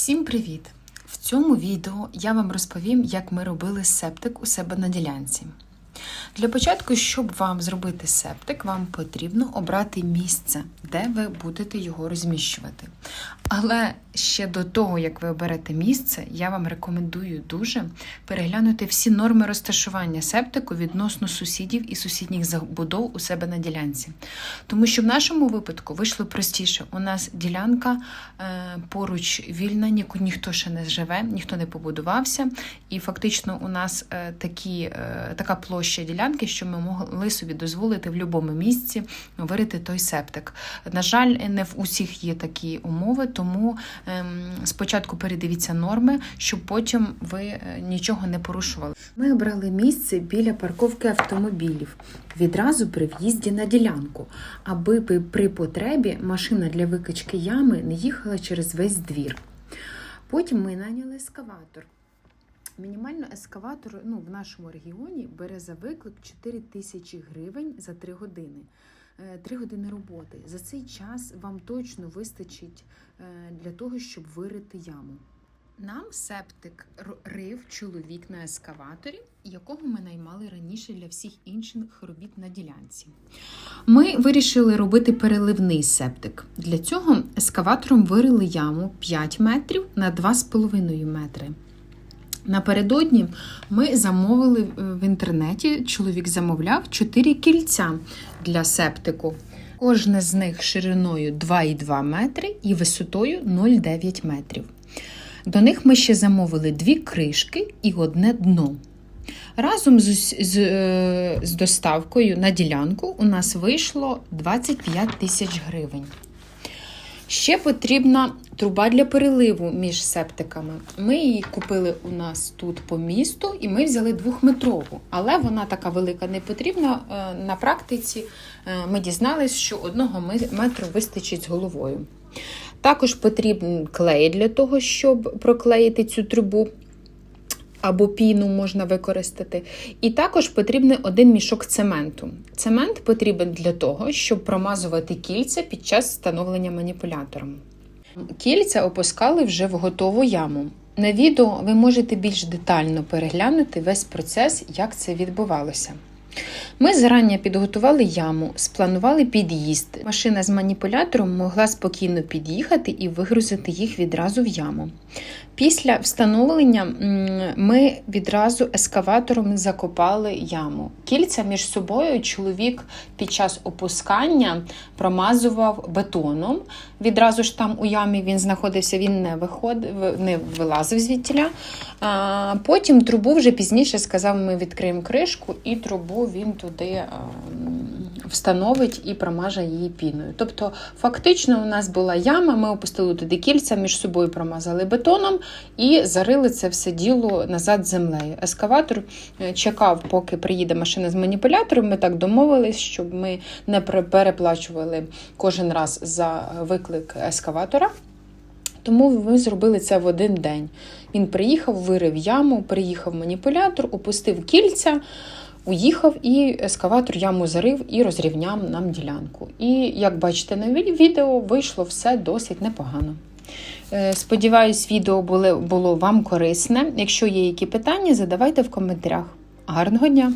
Всім привіт! В цьому відео я вам розповім, як ми робили септик у себе на ділянці. Для початку, щоб вам зробити септик, вам потрібно обрати місце, де ви будете його розміщувати. Але ще до того, як ви оберете місце, я вам рекомендую дуже переглянути всі норми розташування септику відносно сусідів і сусідніх забудов у себе на ділянці. Тому що в нашому випадку вийшло простіше. У нас ділянка е, поруч вільна, ні, ніхто ще не живе, ніхто не побудувався. І фактично у нас е, такі, е, така площа ділянки, що ми могли собі дозволити в будь-якому місці вирити той септик. На жаль, не в усіх є такі умови, тому ем, спочатку передивіться норми, щоб потім ви е, нічого не порушували. Ми обрали місце біля парковки автомобілів відразу при в'їзді на ділянку, аби при- потребі машина для викачки ями не їхала через весь двір. Потім ми наняли ескаватор. Мінімально ескаватор ну, в нашому регіоні бере за виклик 4 тисячі гривень за 3 години. 3 години роботи. За цей час вам точно вистачить е, для того, щоб вирити яму. Нам септик рив чоловік на ескаваторі, якого ми наймали раніше для всіх інших робіт на ділянці. Ми вирішили робити переливний септик. Для цього ескаватором вирили яму 5 метрів на 2,5 метри. Напередодні ми замовили е, в інтернеті, чоловік замовляв 4 кільця для септику. Кожне з них шириною 2,2 метри і висотою 0,9 метрів. До них ми ще замовили дві кришки і одне дно. Разом з, з, е, з доставкою на ділянку у нас вийшло 25 тисяч гривень. Ще потрібна труба для переливу між септиками. Ми її купили у нас тут по місту, і ми взяли двохметрову, але вона така велика не потрібна. Е, На практиці е, ми дізналися, що одного метру вистачить з головою. Також потрібен клей для того, щоб проклеїти цю трубу. Або піну можна використати. І також потрібен один мішок цементу. Цемент потрібен для того, щоб промазувати кільця під час встановлення маніпулятором. Кільця опускали вже в готову яму. На відео ви можете більш детально переглянути весь процес, як це відбувалося. Ми зарані підготували яму, спланували під'їзд. Машина з маніпулятором могла спокійно під'їхати і вигрузити їх відразу в яму. Після встановлення ми відразу ескаватором закопали яму. Кільця між собою чоловік під час опускання промазував бетоном. Відразу ж там у ямі він знаходився, він не виходив, не вилазив звідтіля. Потім трубу вже пізніше сказав, ми відкриємо кришку, і трубу він туди а, встановить і промаже її піною. Тобто, фактично, у нас була яма, ми опустили туди кільця, між собою промазали бетоном і зарили це все діло назад землею. Ескаватор е, чекав, поки приїде машина з маніпулятором. Ми так домовились, щоб ми не переплачували кожен раз за виклик ескаватора. Тому ми зробили це в один день. Він приїхав, вирив яму, приїхав маніпулятор, опустив кільця, уїхав, і ескаватор яму зарив і розрівняв нам ділянку. І як бачите на відео, вийшло все досить непогано. Е, Сподіваюсь, відео було, було вам корисне. Якщо є які питання, задавайте в коментарях. Гарного дня!